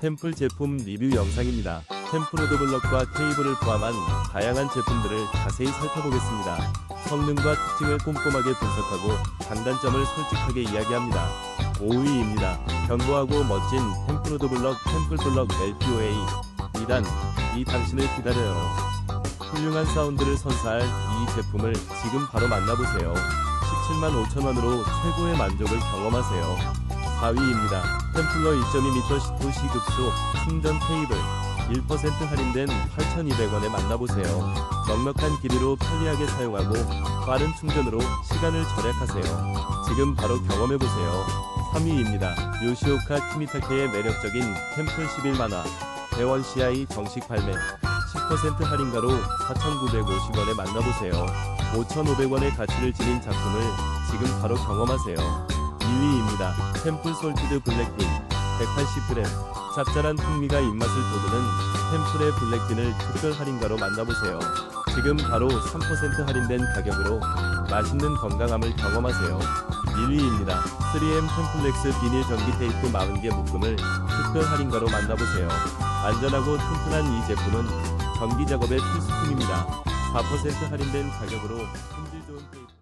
템플 제품 리뷰 영상입니다. 템플 로드 블럭과 케이블을 포함한 다양한 제품들을 자세히 살펴보겠습니다. 성능과 특징을 꼼꼼하게 분석하고 장단점을 솔직하게 이야기합니다. 5위입니다. 견고하고 멋진 템플 로드 블럭 템플 블럭 LPOA 2단 이 당신을 기다려요. 훌륭한 사운드를 선사할 이 제품을 지금 바로 만나보세요. 17만 5천원으로 최고의 만족을 경험하세요. 4위입니다. 템플러 2.2m 시토 시급소 충전 케이블 1% 할인된 8,200원에 만나보세요. 넉넉한 길이로 편리하게 사용하고 빠른 충전으로 시간을 절약하세요. 지금 바로 경험해보세요. 3위입니다. 요시오카 키미타케의 매력적인 템플 11만화 대원 CI 정식 발매 10% 할인가로 4,950원에 만나보세요. 5,500원의 가치를 지닌 작품을 지금 바로 경험하세요. 2위입니다. 템플 솔티드 블랙빈 180g 짭짤한 풍미가 입맛을 돋우는 템플의 블랙빈을 특별 할인가로 만나보세요. 지금 바로 3% 할인된 가격으로 맛있는 건강함을 경험하세요. 1위입니다. 3M 템플렉스 비닐 전기 테이프 40개 묶음을 특별 할인가로 만나보세요. 안전하고 튼튼한 이 제품은 전기 작업의 필수품입니다. 4% 할인된 가격으로 품질 좋은 테이프